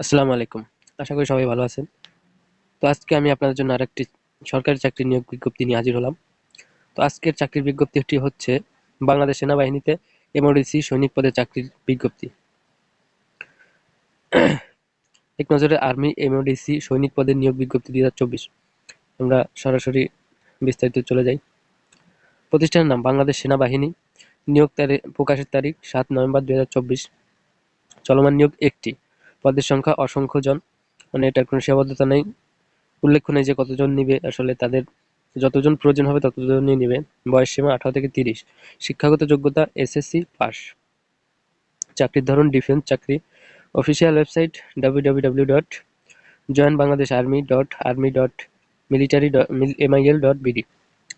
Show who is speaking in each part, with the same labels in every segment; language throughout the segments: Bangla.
Speaker 1: আসসালামু আলাইকুম। আশা করি সবাই ভালো আছেন। তো আজকে আমি আপনাদের জন্য আরেকটি সরকারি চাকরি নিয়োগ বিজ্ঞপ্তি নিয়ে হাজির হলাম। তো আজকের চাকরির বিজ্ঞপ্তিটি হচ্ছে বাংলাদেশ সেনাবাহিনীতে এমওডিসি সৈনিক পদে চাকরির বিজ্ঞপ্তি। এক নজরে আর্মি এমওডিসি সৈনিক পদে নিয়োগ বিজ্ঞপ্তি দুই চব্বিশ। আমরা সরাসরি বিস্তারিত চলে যাই। প্রতিষ্ঠানের নাম বাংলাদেশ সেনাবাহিনী। নিয়োগ তারিখ প্রকাশের তারিখ সাত নভেম্বর দুই চব্বিশ। চলমান নিয়োগ একটি। পদের সংখ্যা অসংখ্য জন। মানে এটার কোনো সীমাবদ্ধতা নেই। উল্লেখ্য নেই যে কতজন নিবে। আসলে তাদের যতজন প্রয়োজন হবে ততজনই নিবে। বয়স সীমা আঠারো থেকে তিরিশ। শিক্ষাগত যোগ্যতা এসএসসি পাস। চাকরির ধরন ডিফেন্স চাকরি। Official website W dot join Bangladesh army dot army dot military MIL dot BD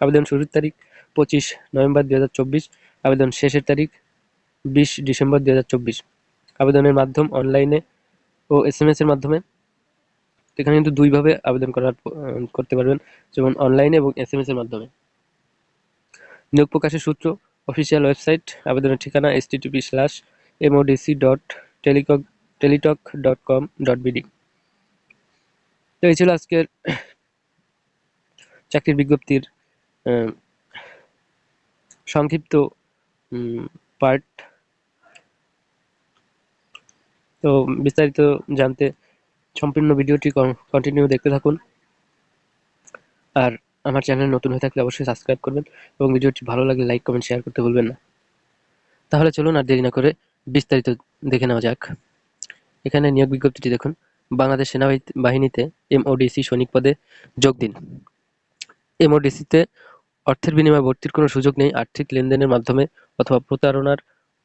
Speaker 1: আবেদন শুরুর তারিখ পঁচিশ নভেম্বর দুই হাজার চব্বিশ। আবেদন শেষের তারিখ বিশ ডিসেম্বর দুই হাজার চব্বিশ। আবেদনের মাধ্যম অনলাইনে ও এস এম এস এর মাধ্যমে। এখানে কিন্তু দুইভাবে আবেদন করার করতে পারবেন। যেমন অনলাইনে এবং এস এম এস এর মাধ্যমে। নিয়োগ প্রকাশের সূত্র অফিসিয়াল ওয়েবসাইট আবেদনের ঠিকানা S TTP slash MODC dot টেলিকক Teletalk dot com dot BD তো এই ছিল আজকের চাকরির বিজ্ঞপ্তির সংক্ষিপ্ত পার্ট তো বিস্তারিত জানতে সম্পূর্ণ ভিডিওটি কন্টিনিউ দেখতে থাকুন। আর আমার চ্যানেল নতুন হয়ে থাকলে অবশ্যই সাবস্ক্রাইব করবেন এবং ভিডিওটি ভালো লাগলে লাইক কমেন্ট শেয়ার করতে ভুলবেন না। তাহলে চলুন আর দেরি না করে বিস্তারিত দেখে নেওয়া যাক। এখানে নিয়োগ বিজ্ঞপ্তিটি দেখুন। বাংলাদেশ সেনাবাহিনীতে এমওডিসি সৈনিক পদে যোগ দিন। এমওডিসিতে অর্থের বিনিময়ে ভর্তির কোনো সুযোগ নেই। আর্থিক লেনদেনের মাধ্যমে অথবা প্রতারণার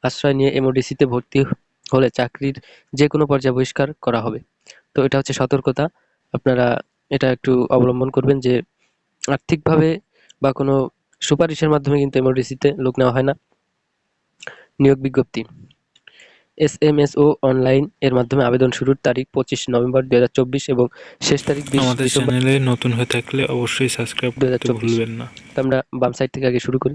Speaker 1: আশ্রয় নিয়ে এমওডিসিতে ভর্তি হলে চাকরির যে কোনো পর্যায়ে বহিষ্কার করা হবে। তো এটা হচ্ছে সতর্কতা। আপনারা এটা একটু অবলম্বন করবেন যে আর্থিকভাবে বা কোনো সুপারিশের মাধ্যমে কিন্তু এমআরডিসিতে লোক নেওয়া হয় না। নিয়োগ বিজ্ঞপ্তি। S M S O online এর মাধ্যমে আবেদন শুরুর তারিখ পঁচিশ নভেম্বর দুই হাজার চব্বিশ এবং শেষ তারিখ
Speaker 2: আমাদের চ্যানেলে নতুন হয়ে থাকলে অবশ্যই সাবস্ক্রাইব করতে ভুলবেন না।
Speaker 1: আমরা বাম সাইড থেকে আগে শুরু করি।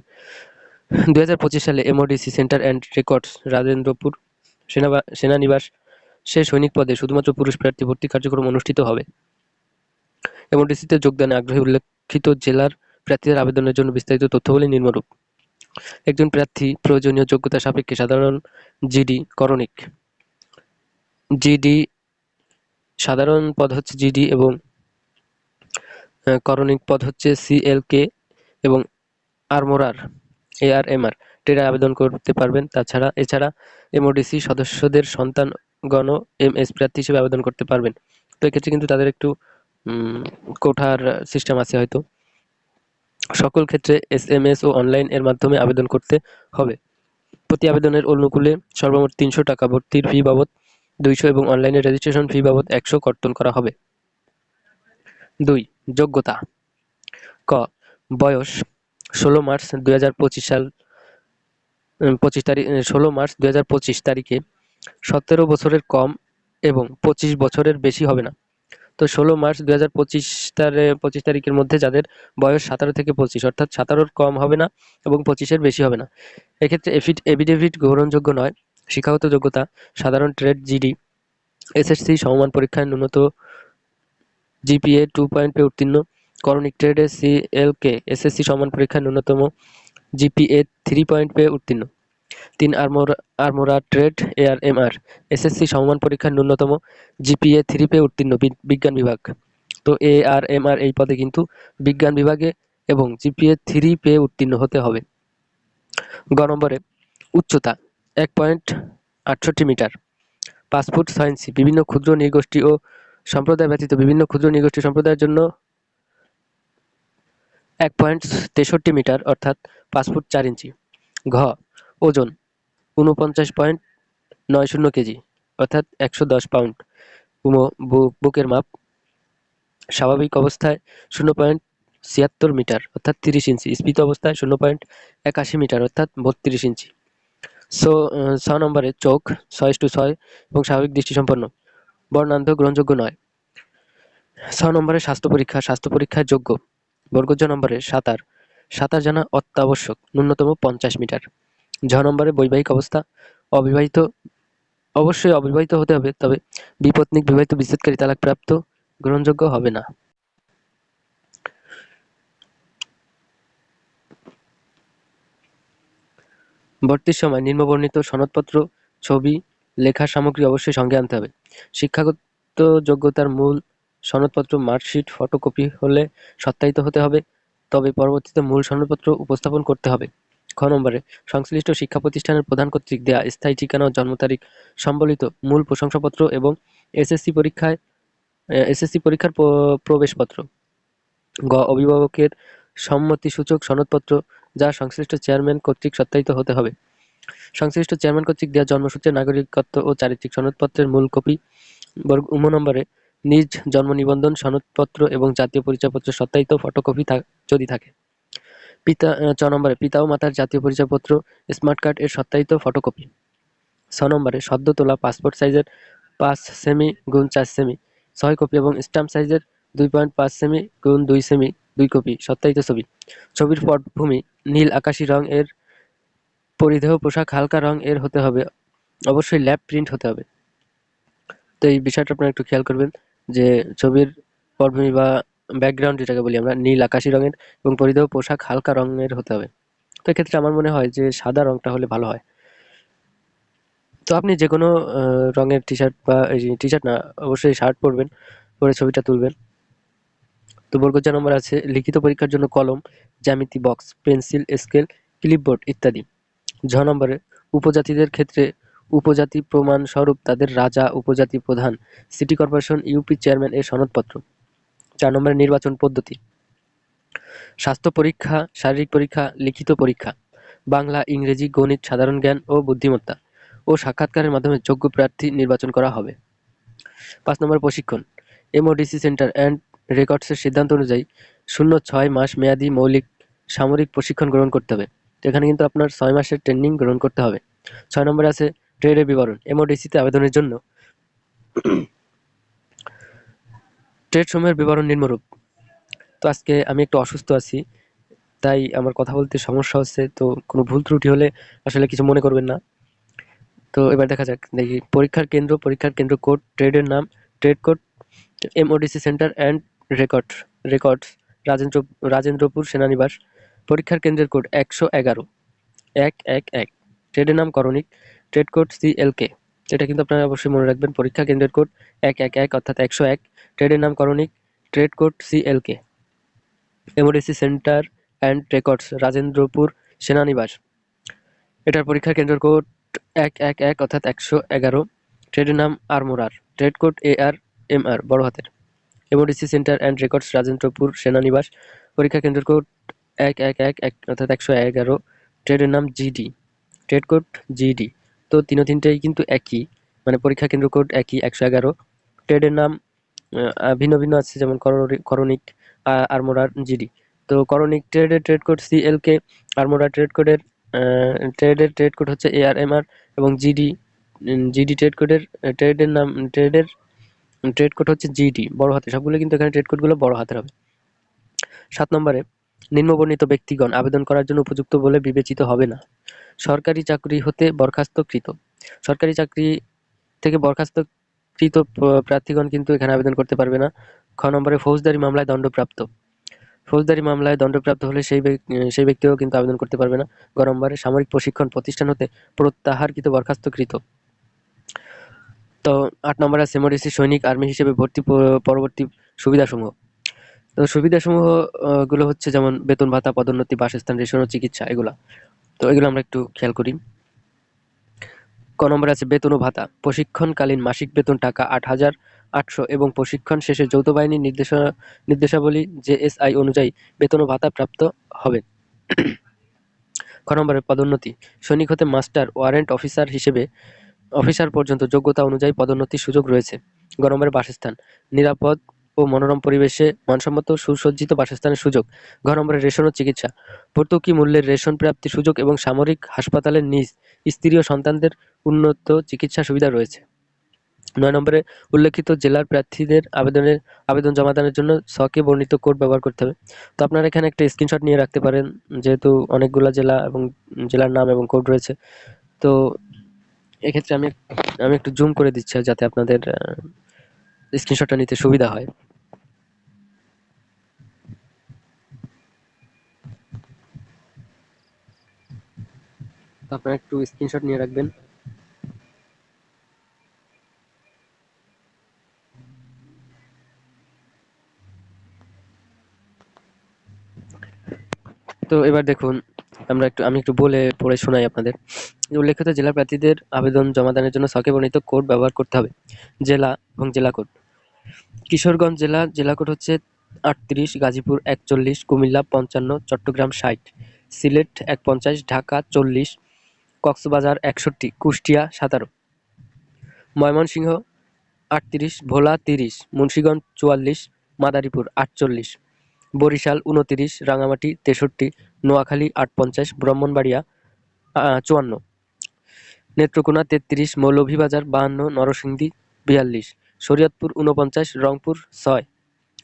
Speaker 1: দুই সালে MODC centre and records Rajendrapur সেনানিবাস সে সৈনিক পদে শুধুমাত্র পুরুষ প্রার্থী ভর্তি কার্যক্রম অনুষ্ঠিত হবে। এমডিসিতে যোগদানে আগ্রহী উল্লেখিত জেলার প্রার্থীদের আবেদনের জন্য বিস্তারিত তথ্যবলী নিম্নরূপ। একজন প্রার্থী প্রয়োজনীয় যোগ্যতা সাপেক্ষে সাধারণ জিডি করণিক। জিডি, সাধারণ পদ হচ্ছে জিডি এবং করণিক পদ হচ্ছে সিএলকে এবং আরমোরার এআরএমআর টেরা আবেদন করতে পারবেন। তাছাড়া, এছাড়া এমওডিসি সদস্যদের সন্তানগণ এম এস প্রার্থী হিসেবে আবেদন করতে পারবেন। তো এক্ষেত্রে কিন্তু তাদের একটু কোঠার সিস্টেম আছে হয়তো। সকল ক্ষেত্রে S M S O online এর মাধ্যমে আবেদন করতে হবে। প্রতি আবেদনের অনুকূলে সর্বমোট তিনশো টাকা ভর্তির ফি বাবদ, দুইশো এবং অনলাইনে রেজিস্ট্রেশন ফি বাবদ একশো কর্তন করা হবে। দুই, যোগ্যতা। ক, বয়স ষোলো মার্চ দুই হাজার পঁচিশ সাল পঁচিশ তারিখ ষোলো মার্চ দুহাজার পঁচিশ তারিখে সতেরো বছরের কম এবং পঁচিশ বছরের বেশি হবে না। তো ষোলো মার্চ দু হাজার পঁচিশ পঁচিশ তারিখের মধ্যে যাদের বয়স সাতারো থেকে পঁচিশ, অর্থাৎ সাতারোর কম হবে না এবং পঁচিশের বেশি হবে না। এক্ষেত্রে এফিড এভিডেভিট গ্রহণযোগ্য নয়। শিক্ষাগত যোগ্যতা, সাধারণ ট্রেড জিডি, এসএসসি, সমমান পরীক্ষায় ন্যূনতম জিপিএ টু পয়েন্ট পে উত্তীর্ণ। করণিক ট্রেডে সি এল কে এসএসসি সমান পরীক্ষায় ন্যূনতম জিপিএ থ্রি পয়েন্ট পেয়ে উত্তীর্ণ। তিন armourer armourer trade AR MR SSC সমমান পরীক্ষার ন্যূনতম জিপিএ থ্রি পেয়ে উত্তীর্ণ বিজ্ঞান বিভাগ। তো এ আর এম আর এই পদে কিন্তু বিজ্ঞান বিভাগে এবং জিপিএ থ্রি পেয়ে উত্তীর্ণ হতে হবে। গ নম্বরে, উচ্চতা, এক পয়েন্ট আটষট্টি মিটার। ছয় ইঞ্চি বিভিন্ন ক্ষুদ্র নৃগোষ্ঠী ও সম্প্রদায় ব্যতীত বিভিন্ন ক্ষুদ্র নৃগোষ্ঠী সম্প্রদায়ের জন্য এক পয়েন্ট তেষট্টি মিটার, অর্থাৎ পাঁচ ফুট চার ইঞ্চি। ঘ, ওজন উনপঞ্চাশ পয়েন্ট নয় শূন্য কেজি, অর্থাৎ একশো দশ পাউন্ড। বুকের মাপ স্বাভাবিক অবস্থায় শূন্য পয়েন্ট ছিয়াত্তর মিটার, অর্থাৎ তিরিশ ইঞ্চি। স্ফীত অবস্থায় শূন্য পয়েন্ট একাশি মিটার, অর্থাৎ বত্রিশ ইঞ্চি। সো ছ নম্বরে চোখ, ছয় টু ছয়, এবং স্বাভাবিক দৃষ্টিসম্পন্ন। বর্ণান্ধ গ্রহণযোগ্য নয়। ছ নম্বরে স্বাস্থ্য পরীক্ষা, স্বাস্থ্য পরীক্ষার যোগ্য। বর্গজ নম্বরে সাঁতার। সাঁতার জানা অত্যাবশ্যক, ন্যূনতম পঞ্চাশ মিটার। ঝ নম্বরে বৈবাহিক অবস্থা, অবিবাহিত, অবশ্যই অবিবাহিত হতে হবে, তবে বিপত্নিক বিবাহিত বিচ্ছেদকারী তালাকপ্রাপ্ত গ্রহণযোগ্য হবে না। ভর্তির সময় নিম্নবর্ণিত সনদপত্র, ছবি লেখা সামগ্রী অবশ্যই সঙ্গে আনতে হবে। শিক্ষাগত যোগ্যতার মূল সনদপত্র, মার্কশিট, ফটোকপি হলে সত্যায়িত হতে হবে, তবে পরবর্তীতে মূল সনদপত্র উপস্থাপন করতে হবে। খ নম্বরে, সংশ্লিষ্ট শিক্ষা প্রতিষ্ঠানের প্রধান কর্তৃক দেয়া স্থায়ী ঠিকানা ও জন্ম তারিখ সম্বলিত মূল প্রশংসাপত্র এবং এসএসসি পরীক্ষায় এসএসসি পরীক্ষার প্রবেশপত্র। গ, অভিভাবকের সম্মতিসূচক সনদপত্র যা সংশ্লিষ্ট চেয়ারম্যান কর্তৃক সত্যায়িত হতে হবে। সংশ্লিষ্ট চেয়ারম্যান কর্তৃক দেওয়া জন্মসূত্রে নাগরিকত্ব ও চারিত্রিক সনদপত্রের মূল কপি, বর্গ, উম, নম্বরে নিজ জন্ম নিবন্ধন, সনদপত্র এবং জাতীয় পরিচয়পত্র সত্যায়িত ফটোকপি যদি থাকে। পিতা চ নম্বরে, পিতা ও মাতার জাতীয় পরিচয়পত্র, স্মার্ট কার্ড এর সত্যায়িত ফটোকপি। ছ নম্বরে, সদ্য তোলা পাসপোর্ট সাইজের পাঁচ সেমি গুণ চার সেমি, ছয় কপি এবং স্ট্যাম্প সাইজের দুই পয়েন্ট পাঁচ সেমি গুণ দুই সেমি, দুই কপি সত্যায়িত ছবি। ছবির পটভূমি নীল আকাশি রং এর, পরিধেয় পোশাক হালকা রং এর হতে হবে। অবশ্যই ল্যাব প্রিন্ট হতে হবে। তো এই বিষয়টা আপনারা একটু খেয়াল করবেন। যে ছবির পটভূমি বা ব্যাকগ্রাউন্ড যেটাকে বলি আমরা, নীল আকাশি রঙের এবং পরিধেয় পোশাক হালকা রঙের হতে হবে। তো এক্ষেত্রে আমার মনে হয় যে সাদা রঙটা হলে ভালো হয়। তো আপনি যে কোনো রঙের টি শার্ট বা টি শার্ট না, অবশ্যই শার্ট পরবেন, পরে ছবিটা তুলবেন। তো বর্গজ নম্বর আছে, লিখিত পরীক্ষার জন্য কলম, জ্যামিতি বক্স, পেন্সিল, স্কেল, ক্লিপবোর্ড ইত্যাদি। ঝ নম্বরে, উপজাতিদের ক্ষেত্রে উপজাতি প্রমাণ স্বরূপ তাদের রাজা, উপজাতি প্রধান, সিটি কর্পোরেশন, ইউপি চেয়ারম্যান এর সনদপত্র। চার নম্বরের নির্বাচন পদ্ধতি। স্বাস্থ্য পরীক্ষা, শারীরিক পরীক্ষা, লিখিত পরীক্ষা, বাংলা, ইংরেজি, গণিত, সাধারণ জ্ঞান ও বুদ্ধিমত্তা ও সাক্ষাৎকারের মাধ্যমে যোগ্য প্রার্থী নির্বাচন করা হবে। পাঁচ নম্বর প্রশিক্ষণ। এমওডিসি সেন্টার অ্যান্ড রেকর্ডসের সিদ্ধান্ত অনুযায়ী শূন্য ছয় মাস মেয়াদি মৌলিক সামরিক প্রশিক্ষণ গ্রহণ করতে হবে। এখানে কিন্তু আপনার ছয় মাসের ট্রেনিং গ্রহণ করতে হবে। ছয় নম্বরে আছে ট্রেডের বিবরণ, এমওডিসিতে আবেদনের জন্য। ট্রেড সমূহের বিবরণ নিম্নরূপ। তো আজকে আমি একটু অসুস্থ আছি, তাই আমার কথা বলতে সমস্যা হচ্ছে, তো কোনো ভুল ত্রুটি হলে আসলে কিছু মনে করবেন না। তো এবার দেখা যাক, দেখি, পরীক্ষার কেন্দ্র পরীক্ষার কেন্দ্র কোড, ট্রেডের নাম, trade code, MODC centre and record, records, Rajendra, Rajendrapur সেনানিবাস, পরীক্ষার কেন্দ্রের কোড একশো এগারো, এক এক এক। ট্রেডের নাম করণিক ট্রেড কোড কে এটা কিন্তু আপনারা অবশ্যই মনে রাখবেন, পরীক্ষা কেন্দ্রের কোড এক এক এক, অর্থাৎ একশো এক। ট্রেডের নাম করণিক trade code K MODC centre and records Rajendrapur সেনানিবাস। এটার পরীক্ষা কেন্দ্রের কোড এক এক এক, অর্থাৎ একশো এগারো। ট্রেডের নাম আরমোরার trade code A R M R বড় হাতের। MODC centre and records Rajendrapur সেনানিবাস। পরীক্ষা কেন্দ্রের কোড এক এক এক এক, অর্থাৎ একশো এগারো। ট্রেডের নাম জিডি ট্রেড কোড জিডি তো তিনো তিনটেই কিন্তু একই মানে পরীক্ষা কেন্দ্র কোড একই, একশো এগারো। ট্রেডের নাম ভিন্ন ভিন্ন আছে, যেমন করণি- করণিক আরমোরার জিডি তো করণিক ট্রেডের trade code CL K armourer trade কোডের ট্রেডের ট্রেড কোড হচ্ছে এ আর এম আর এবং জিডি জিডি ট্রেড কোডের ট্রেডের নাম ট্রেডের ট্রেড কোড হচ্ছে জিডি বড় হাতে। সবগুলো কিন্তু এখানে ট্রেড কোডগুলো বড় হাতের হবে। সাত নম্বরে নিম্নবর্ণিত ব্যক্তিগণ আবেদন করার জন্য উপযুক্ত বলে বিবেচিত হবে না। সরকারি চাকরি হতে বরখাস্তকৃত। সরকারি চাকরি থেকে বরখাস্তকৃত প্রার্থীগণ কিন্তু এখানে আবেদন করতে পারবে না। খ নম্বরে ফৌজদারি মামলায় দণ্ডপ্রাপ্ত। ফৌজদারি মামলায় দণ্ডপ্রাপ্ত হলে সেই সেই ব্যক্তিও কিন্তু আবেদন করতে পারবে না। গ নম্বরে সামরিক প্রশিক্ষণ প্রতিষ্ঠান হতে প্রত্যাহারকৃত বরখাস্তকৃত। তো আট নম্বরে আছে সৈনিক আর্মি হিসেবে ভর্তি পরবর্তী সুবিধাসমূহ। তো সুবিধাসমূহগুলো হচ্ছে যেমন বেতন ভাতা, পদোন্নতি, বাসস্থান, রেশন ও চিকিৎসা এগুলা। তো এগুলো আমরা একটু খেয়াল করি। ক নম্বরে আছে বেতন ও ভাতা। প্রশিক্ষণকালীন মাসিক বেতন টাকা আট হাজার আটশো এবং প্রশিক্ষণ শেষে যৌথ বাহিনীর নির্দেশনা, নির্দেশাবলী জেএসআই অনুযায়ী বেতন ও ভাতা প্রাপ্ত হবে। খ নম্বরে পদোন্নতি। সৈনিক হতে মাস্টার, ওয়ারেন্ট অফিসার হিসেবে, অফিসার পর্যন্ত যোগ্যতা অনুযায়ী পদোন্নতির সুযোগ রয়েছে। গ নম্বরে বাসস্থান। নিরাপদ ও মনোরম পরিবেশে মানসম্মত সুসজ্জিত বাসস্থানের সুযোগ, ঘ নম্বরে রেশন ও চিকিৎসা। ভর্তুকি মূল্যের রেশন প্রাপ্তির সুযোগ এবং সামরিক হাসপাতালের নিজ স্ত্রী ও সন্তানদের উন্নত চিকিৎসা সুবিধা রয়েছে। নয় নম্বরে উল্লেখিত জেলার প্রার্থীদের আবেদনের, আবেদন জমাদানের জন্য সকে বর্ণিত কোড ব্যবহার করতে হবে। তো আপনারা এখানে একটা স্ক্রিনশট নিয়ে রাখতে পারেন, যেহেতু অনেকগুলো জেলা এবং জেলার নাম এবং কোড রয়েছে। তো এক্ষেত্রে আমি আমি একটু জুম করে দিচ্ছি যাতে আপনাদের স্ক্রিনশটটা নিতে সুবিধা হয়। আপনারা একটু স্ক্রিনশট নিয়ে রাখবেন। তো এবার দেখুন, আমরা একটু, আমি একটু বলে পড়ে শোনাই আপনাদের। উল্লেখিত জেলা প্রার্থীদের আবেদন জমা জমাদানের জন্য সকে বর্ণিত কোড ব্যবহার করতে হবে। জেলা এবং জেলা কোড। কিশোরগঞ্জ জেলা জেলা কোড হচ্ছে আটত্রিশ, গাজীপুর একচল্লিশ, কুমিল্লা পঞ্চান্ন, চট্টগ্রাম ষাট, সিলেট এক পঞ্চাশ ঢাকা চল্লিশ, কক্সবাজার একষট্টি, কুষ্টিয়া সাতারো। ময়মনসিংহ আটত্রিশ, ভোলা তিরিশ, মুন্সীগঞ্জ চুয়াল্লিশ, মাদারীপুর আটচল্লিশ, বরিশাল উনতিরিশ রাঙামাটি তেষট্টি, নোয়াখালী আট পঞ্চাশ ব্রাহ্মণবাড়িয়া চুয়ান্ন। নেত্রকোনা তেত্রিশ, মৌলভীবাজার বাহান্ন, নরসিংদী বিয়াল্লিশ। শরীয়তপুর উনপঞ্চাশ রংপুর ছয়,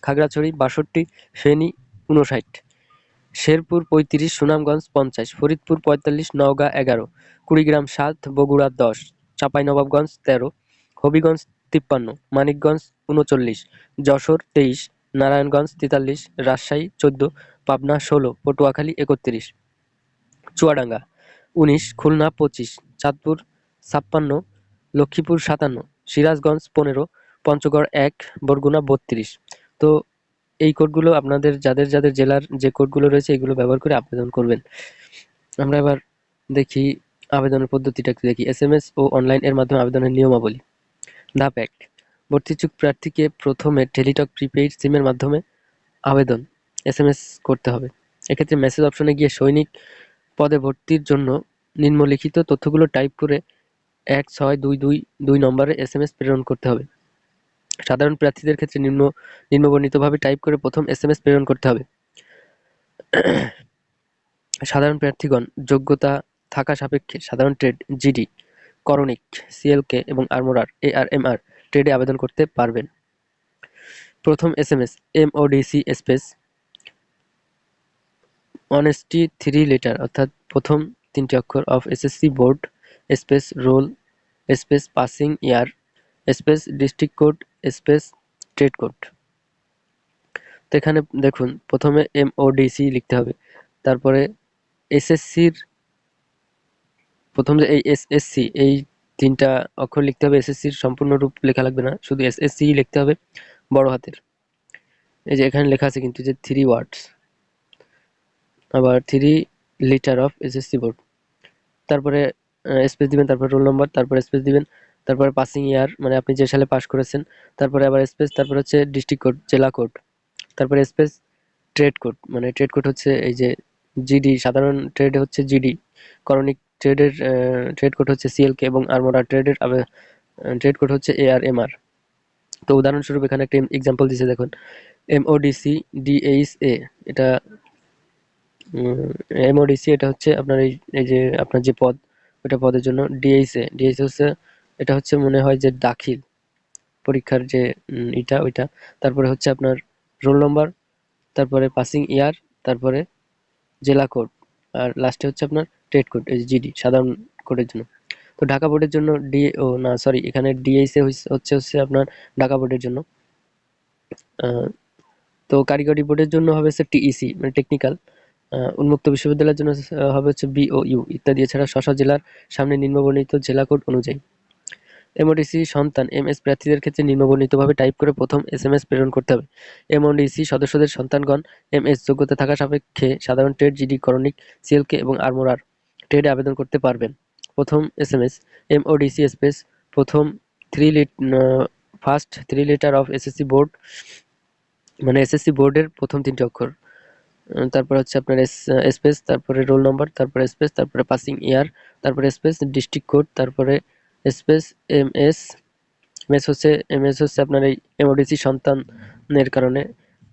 Speaker 1: খাগড়াছড়ি বাষট্টি, ফেনী উনষাট শেরপুর পঁয়ত্রিশ, সুনামগঞ্জ পঞ্চাশ, ফরিদপুর পঁয়তাল্লিশ, নওগাঁ এগারো, কুড়িগ্রাম সাত, বগুড়া দশ, চাঁপাইনবাবগঞ্জ তেরো, হবিগঞ্জ তিপ্পান্ন, মানিকগঞ্জ উনচল্লিশ যশোর তেইশ, নারায়ণগঞ্জ তেতাল্লিশ, রাজশাহী চোদ্দ, পাবনা ষোলো, পটুয়াখালী একত্রিশ। চুয়াডাঙ্গা উনিশ, খুলনা পঁচিশ, চাঁদপুর ছাপ্পান্ন, লক্ষ্মীপুর সাতান্ন, সিরাজগঞ্জ পনেরো পঞ্চগড় এক, বরগুনা বত্রিশ। তো এই কোডগুলো আপনাদের, যাদের যাদের জেলার যে কোডগুলো রয়েছে এগুলো ব্যবহার করে আবেদন করবেন। আমরা এবার দেখি আবেদনের পদ্ধতিটা একটু দেখি। S M S O online এর মাধ্যমে আবেদনের নিয়মাবলী। ধাপ এক ভর্তিচ্ছুক প্রার্থীকে প্রথমে টেলিটক প্রিপেইড সিমের মাধ্যমে আবেদন, এস এম এস করতে হবে। এক্ষেত্রে মেসেজ অপশনে গিয়ে সৈনিক পদে ভর্তির জন্য নিম্নলিখিত তথ্যগুলো টাইপ করে এক, ছয়, দুই দুই দুই নম্বরে এস এম এস প্রেরণ করতে হবে। সাধারণ প্রার্থীদের ক্ষেত্রে নিম্ন, নিম্নবর্ণিতভাবে টাইপ করে প্রথম এস এম এস প্রেরণ করতে হবে। সাধারণ প্রার্থীগণ, যোগ্যতা থাকা সাপেক্ষে সাধারণ ট্রেড জিডি করণিক সিএলকে এবং আরমোরার এআরএমআর ট্রেডে আবেদন করতে পারবেন। প্রথম S M S MODC space honesty three letter অর্থাৎ প্রথম তিনটি অক্ষর of SSC board space roll space passing year space district code space trade code তো এখানে দেখুন, প্রথমে এমওডিসি লিখতে হবে। তারপরে এসএসসির প্রথম যে এই এসএসসি এই তিনটা অক্ষর লিখতে হবে। এসএসসির সম্পূর্ণ রূপ লেখা লাগবে না, শুধু এসএসসি লিখতে হবে, বড় হাতের। এই যে এখানে লেখা আছে কিন্তু যে থ্রি ওয়ার্ডস আবার three letter of SSC board তারপরে স্পেস দিবেন, তারপরে রোল নম্বর তারপরে স্পেস দিবেন। তারপরে পাসিং ইয়ার মানে আপনি যে সালে পাস করেছেন, তারপরে আবার স্পেস তারপরে হচ্ছে ডিস্ট্রিক্ট কোড জেলা কোড তারপরে স্পেস ট্রেড কোড মানে ট্রেড কোড হচ্ছে এই যে জিডি সাধারণ ট্রেড হচ্ছে জিডি করণিক ট্রেডের ট্রেড কোড হচ্ছে সিএলকে এবং আরমোরা ট্রেডের ট্রেড কোড হচ্ছে এআরএমআর তো উদাহরণস্বরূপ এখানে একটা এক্সাম্পল দিছে, দেখুন এমওডিসি ডিএইচ এ এটা এমওডিসি এটা হচ্ছে আপনার এই যে আপনার যে পদ ওটা পদের জন্য ডিএইচ এ ডিএইচ হচ্ছে এটা হচ্ছে মনে হয় যে দাখিল, পরীক্ষার যে এটা ওইটা। তারপরে হচ্ছে আপনার রোল নম্বর, তারপরে পাসিং ইয়ার, তারপরে জেলা কোড, আর লাস্টে হচ্ছে আপনার ট্রেড কোড জিডি, সাধারণ কোডের জন্য। তো ঢাকা বোর্ডের জন্য ডি, ও, না সরি এখানে ডিএইসে হচ্ছে হচ্ছে আপনার ঢাকা বোর্ডের জন্য। তো কারিগরি বোর্ডের জন্য হবে হচ্ছে টিইসি মানে টেকনিক্যাল। উন্মুক্ত বিশ্ববিদ্যালয়ের জন্য হবে হচ্ছে বিওইউ ইত্যাদি। এছাড়া শশা জেলার সামনে নিম্নবর্ণিত জেলা কোড অনুযায়ী। এমওডিসি সন্তান এম এস প্রার্থীদের ক্ষেত্রে নিম্নবর্ণিতভাবে টাইপ করে প্রথম এস এম এস প্রেরণ করতে হবে। এমওডিসি সদস্যদের সন্তানগণ এম এস যোগ্যতা থাকা সাপেক্ষে সাধারণ ট্রেড জিডি করণিক সিএলকে এবং আরমোরার ট্রেডে আবেদন করতে পারবেন। প্রথম S M S MODC space প্রথম three let first three letter of SSC board মানে এসএসসি বোর্ডের প্রথম তিনটি অক্ষর। তারপর হচ্ছে আপনার স্পেস তারপরে রোল নম্বর তারপরে স্পেস তারপরে পাসিং ইয়ার তারপরে স্পেস ডিস্ট্রিক্ট কোড তারপরে space M S M S হচ্ছে, এম এস হচ্ছে আপনার এই এমওডিসি সন্তানের কারণে।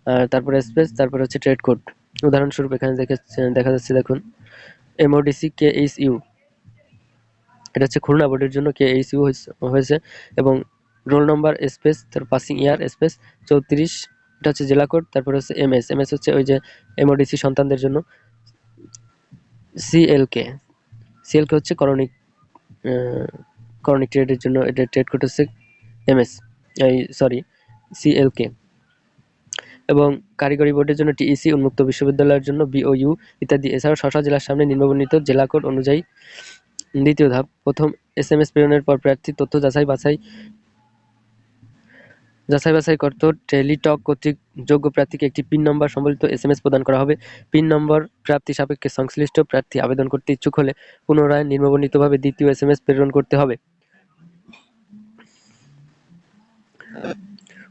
Speaker 1: আর তারপরে স্পেস, তারপরে হচ্ছে ট্রেড কোড। উদাহরণস্বরূপ এখানে দেখে, দেখা যাচ্ছে, দেখুন এমওডিসি কে এইচ ইউ এটা হচ্ছে খুলনা বোর্ডের জন্য কে এইচ ইউ হয়েছে এবং রোল নম্বর স্পেস তার পাসিং ইয়ার স্পেস চৌত্রিশ, এটা হচ্ছে জেলা কোড, তারপর হচ্ছে এম এস এম এস হচ্ছে ওই যে এমওডিসি সন্তানদের জন্য সিএলকে সিএলকে হচ্ছে করণিক করণিক ট্রেডের জন্য এটা ট্রেড হচ্ছে এমএস এই সরি সিএলকে এবং কারিগরি বোর্ডের জন্য টিইসি উন্মুক্ত বিশ্ববিদ্যালয়ের জন্য বিওইউ ইত্যাদি। এছাড়াও স্ব জেলার সামনে নিম্নবর্ণিত জেলা কোড অনুযায়ী দ্বিতীয় ধাপ। প্রথম এস এম এস প্রেরণের পর প্রার্থীর তথ্য যাচাই বাছাই যাচাই বাছাই করত টেলিটক কর্তৃক। যোগ্য প্রার্থীকে একটি পিন নম্বর সম্বলিত এস এম এস প্রদান করা হবে। পিন নম্বর প্রাপ্তি সাপেক্ষে সংশ্লিষ্ট প্রার্থী আবেদন করতে ইচ্ছুক হলে পুনরায় নিম্নবর্ণিতভাবে দ্বিতীয় এস এম এস প্রেরণ করতে হবে।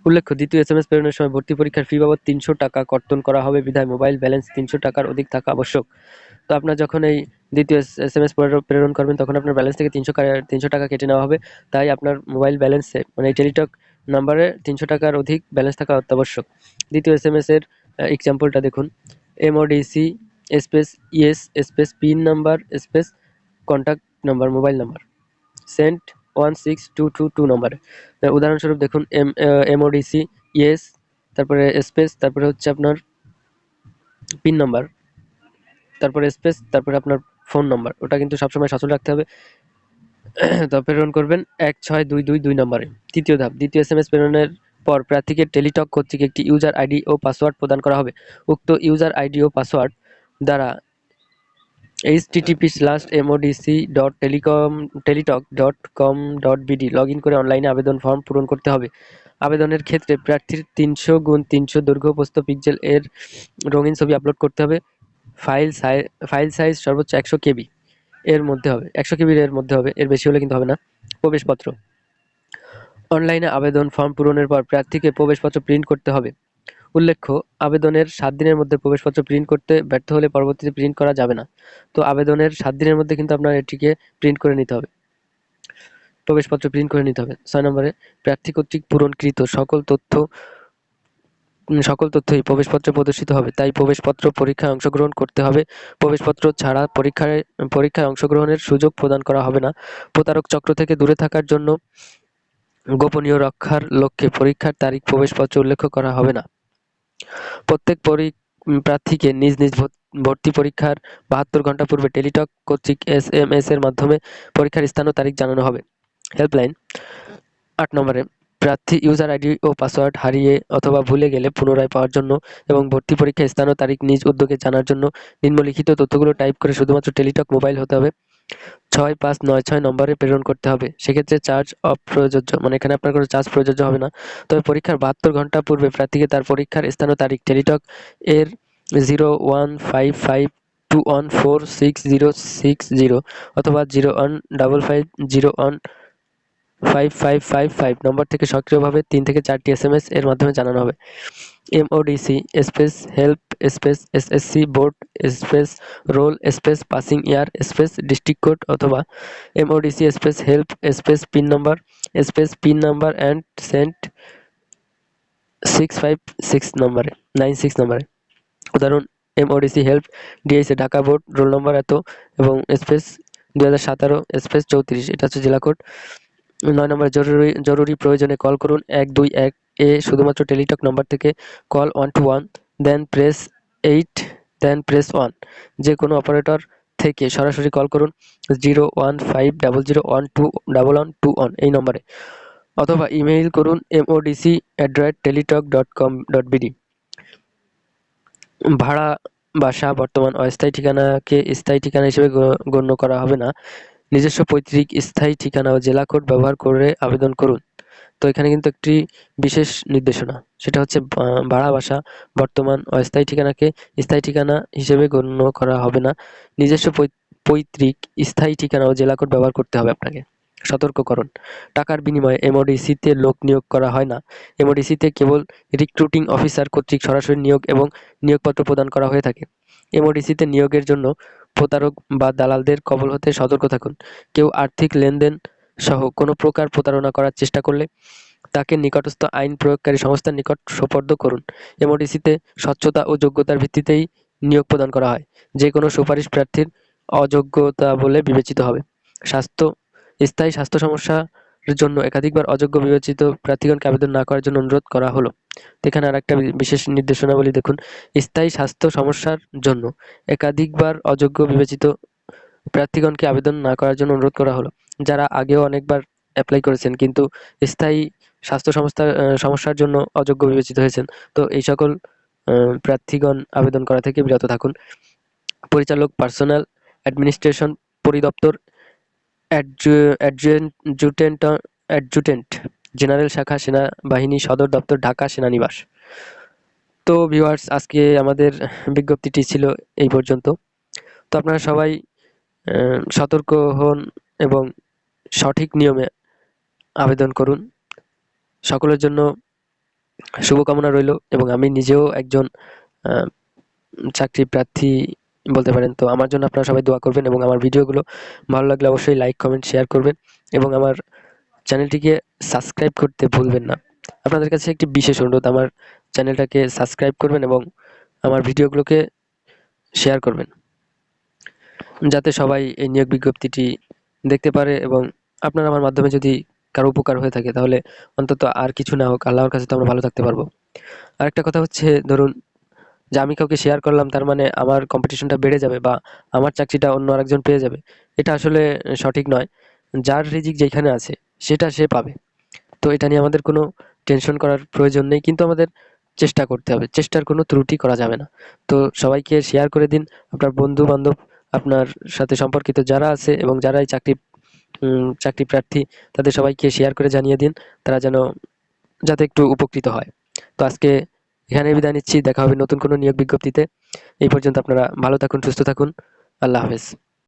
Speaker 1: উল্লেখ্য, দ্বিতীয় এস এম এস প্রেরণের সময় ভর্তি পরীক্ষার ফি বাবদ তিনশো টাকা কর্তন করা হবে। বিধায় মোবাইল ব্যালেন্স তিনশো টাকার অধিক থাকা আবশ্যক। তো আপনার যখন এই দ্বিতীয় এস এম এস প্রেরণ করবেন, তখন আপনার ব্যালেন্স থেকে তিনশো তিনশো টাকা কেটে নেওয়া হবে। তাই আপনার মোবাইল ব্যালেন্সে মানে টেলিটক নাম্বারে তিনশো টাকার অধিক ব্যালেন্স থাকা অত্যাবশ্যক। দ্বিতীয় এস এম এস এর এক্সাম্পলটা দেখুন। MODC space ES space PIN number space contact number mobile number send one six two two two নম্বরে উদাহরণস্বরূপ দেখুন এম এমওডিসি ইএস তারপরে স্পেস তারপরে হচ্ছে আপনার পিন নাম্বার তারপরে স্পেস তারপরে আপনার ফোন নাম্বার ওটা কিন্তু সবসময় সচল রাখতে হবে। তো প্রেরণ করবেন এক ছয় দুই দুই দুই নম্বরে। তৃতীয় ধাপ, দ্বিতীয় এস এম এস প্রেরণের পর প্রার্থীকে টেলিটক কর্তৃক একটি ইউজার আইডি ও পাসওয়ার্ড প্রদান করা হবে। উক্ত ইউজার আইডি ও পাসওয়ার্ড দ্বারা HTTP slash MODC dot telecom Teletalk dot com dot BD log in করে অনলাইনে আবেদন ফর্ম পূরণ করতে হবে। আবেদনের ক্ষেত্রে প্রার্থীর তিনশো গুণ তিনশো দৈর্ঘ্য প্রস্থ পিক্সেল এর রঙিন ছবি আপলোড করতে হবে। ফাইল সাইজ ফাইল সাইজ সর্বোচ্চ একশো কেবি এর মধ্যে হবে। একশো কেবির এর মধ্যে হবে। এর বেশি হলে কিন্তু হবে না। প্রবেশপত্র। অনলাইনে আবেদন ফর্ম পূরণের পর প্রার্থীকে প্রবেশপত্র প্রিন্ট করতে হবে। উল্লেখ্য, আবেদনের সাত দিনের মধ্যে প্রবেশপত্র প্রিন্ট করতে ব্যর্থ হলে পরবর্তীতে প্রিন্ট করা যাবে না। তো আবেদনের সাত দিনের মধ্যে কিন্তু আপনার এটিকে প্রিন্ট করে নিতে হবে। প্রবেশপত্র প্রিন্ট করে নিতে হবে। ছয় নম্বরে, প্রার্থী কর্তৃক পূরণকৃত সকল তথ্য সকল তথ্যই প্রবেশপত্রে প্রদর্শিত হবে। তাই প্রবেশপত্র পরীক্ষায় অংশগ্রহণ করতে হবে। প্রবেশপত্র ছাড়া পরীক্ষায় পরীক্ষায় অংশগ্রহণের সুযোগ প্রদান করা হবে না। প্রতারক চক্র থেকে দূরে থাকার জন্য গোপনীয় রক্ষার লক্ষ্যে পরীক্ষার তারিখ প্রবেশপত্রে উল্লেখ করা হবে না। প্রত্যেক প্রার্থীকে নিজ নিজ ভর্তি পরীক্ষার বাহাত্তর ঘণ্টা পূর্বে টেলিটক কর্তৃক এস এম এস এর মাধ্যমে পরীক্ষার স্থান ও তারিখ জানানো হবে। হেল্পলাইন, আট নম্বরে, প্রার্থী ইউজার আইডি ও পাসওয়ার্ড হারিয়ে অথবা ভুলে গেলে পুনরায় পাওয়ার জন্য এবং ভর্তি পরীক্ষার স্থান ও তারিখ নিজ উদ্যোগে জানার জন্য নিম্নলিখিত তথ্যগুলো টাইপ করে শুধুমাত্র টেলিটক মোবাইল হতে হবে। ছয় পাঁচ নয় ছয় নম্বরে প্রেরণ করতে হবে। সেক্ষেত্রে চার্জ অপ্রযোজ্য মানে এখানে আপনার কোনো চার্জ প্রযোজ্য হবে না। তবে পরীক্ষার বাহাত্তর ঘণ্টা পূর্বে প্রার্থীকে তার পরীক্ষার স্থান ও তারিখ, টেলিটক এর zero one five five two one four six zero six zero অথবা zero one double five zero one five five five five number থেকে সক্রিয়ভাবে তিন থেকে চারটি এস এম এস এর মাধ্যমে জানানো হবে। MODC space help space SSC board space roll space passing year space district code অথবা MODC space help space PIN number space PIN number and send six five six নম্বরে নাইন সিক্স নম্বরে উদাহরণ MODC help DSA Dhaka board roll number এত এবং স্পেস দু হাজার সতেরো স্পেস চৌত্রিশ, এটা হচ্ছে জেলা কোড নয় নম্বর, জরুরি জরুরি প্রয়োজনে কল করুন। এক দুই এক এ শুধুমাত্র টেলিটক নম্বর থেকে call one two one then press eight then press one যে কোনো অপারেটর থেকে সরাসরি কল করুন zero one five double zero one two double one two one এই নম্বরে। অথবা ইমেইল করুন MODC at the rate Teletalk dot com dot BD ভাড়া, বাসা, বর্তমান অস্থায়ী ঠিকানাকে স্থায়ী ঠিকানা হিসেবে গণ্য করা হবে না। নিজস্ব পৈতৃক স্থায়ী ঠিকানা ও জেলা কোড ব্যবহার করে আবেদন করুন। তো এখানে কিন্তু একটি বিশেষ নির্দেশনা। সেটা হচ্ছে ভাড়া বাসা বর্তমান অস্থায়ী ঠিকানাকে স্থায়ী ঠিকানা হিসেবে গণ্য করা হবে না। নিজস্ব পৈতৃক স্থায়ী ঠিকানা ও জেলা কোড ব্যবহার করতে হবে আপনাকে। সতর্ককরণ। টাকার বিনিময়ে এমওডিসিতে লোক নিয়োগ করা হয় না। এমওডিসিতে কেবল রিক্রুটিং অফিসার কর্তৃক সরাসরি নিয়োগ এবং নিয়োগপত্র প্রদান করা হয়ে থাকে। এমওডিসিতে নিয়োগের জন্য প্রতারক বা দালালদের কবল হতে সতর্ক থাকুন। কেউ আর্থিক লেনদেন সহ কোনো প্রকার প্রতারণা করার চেষ্টা করলে তাকে নিকটস্থ আইন প্রয়োগকারী সংস্থার নিকট সোপর্দ করুন। এমওডিসিতে স্বচ্ছতা ও যোগ্যতার ভিত্তিতেই নিয়োগ প্রদান করা হয়, যে কোনো সুপারিশ প্রার্থীর অযোগ্যতা বলে বিবেচিত হবে। স্বাস্থ্য, স্থায়ী স্বাস্থ্য সমস্যার জন্য একাধিকবার অযোগ্য বিবেচিত প্রার্থীগণকে আবেদন না করার জন্য অনুরোধ করা হলো। এখানে আর একটা বিশেষ নির্দেশনাবলী দেখুন। স্থায়ী স্বাস্থ্য সমস্যার জন্য একাধিকবার অযোগ্য বিবেচিত প্রার্থীগণকে আবেদন না করার জন্য অনুরোধ করা হলো। যারা আগেও অনেকবার অ্যাপ্লাই করেছেন কিন্তু স্থায়ী স্বাস্থ্য সংস্থা সমস্যার জন্য অযোগ্য বিবেচিত হয়েছেন। তো এই সকল প্রার্থীগণ আবেদন করা থেকে বিরত থাকুন। পরিচালক পার্সোনাল অ্যাডমিনিস্ট্রেশন পরিদপ্তর অ্যাডজুটেন্ট অ্যাডজুটেন্ট জেনারেল শাখা সেনাবাহিনী সদর দপ্তর ঢাকা সেনানিবাস। তো ভিউয়ার্স আজকে আমাদের বিজ্ঞপ্তিটি ছিল এই পর্যন্ত। তো আপনারা সবাই সতর্ক হন এবং সঠিক নিয়মে আবেদন করুন। সকলের জন্য শুভকামনা রইল এবং আমি নিজেও একজন চাকরি প্রার্থী বলতে পারেন। তো আমার জন্য আপনারা সবাই দোয়া করবেন এবং আমার ভিডিওগুলো ভালো লাগলে অবশ্যই লাইক, কমেন্ট, শেয়ার করবেন এবং আমার চ্যানেলটিকে সাবস্ক্রাইব করতে ভুলবেন না। আপনাদের কাছে একটি বিশেষ অনুরোধ, আমার চ্যানেলটাকে সাবস্ক্রাইব করবেন এবং আমার ভিডিওগুলোকে শেয়ার করবেন। যাতে সবাই এই নিয়োগ বিজ্ঞপ্তিটি দেখতে পারে এবং আপনার আমার মাধ্যমে যদি কারও উপকার হয়ে থাকে, তাহলে অন্তত আর কিছু না হোক, আল্লাহর কাছে তো আমরা ভালো থাকতে পারব। আরেকটা কথা হচ্ছে, ধরুন যে আমি কাউকে শেয়ার করলাম, তার মানে আমার কম্পিটিশনটা বেড়ে যাবে বা আমার চাকরিটা অন্য আরেকজন পেয়ে যাবে। এটা আসলে সঠিক নয়। যার রিজিক যেখানে আছে, সেটা সে পাবে। তো এটা নিয়ে আমাদের কোনো টেনশন করার প্রয়োজন নেই, কিন্তু আমাদের চেষ্টা করতে হবে। চেষ্টার কোনো ত্রুটি করা যাবে না। তো সবাইকে শেয়ার করে দিন। আপনার বন্ধু বান্ধব আপনার সাথে সম্পর্কিত যারা আছে এবং যারাই চাকরি চাকরি প্রার্থী, তাদের সবাইকে শেয়ার করে জানিয়ে দিন, তারা যেন, যাতে একটু উপকৃত হয়। তো আজকে এখানে বিদায় নিচ্ছি, দেখা হবে নতুন কোনো নিয়োগ বিজ্ঞপ্তিতে। এই পর্যন্ত আপনারা ভালো থাকুন, সুস্থ থাকুন। আল্লাহ হাফেজ।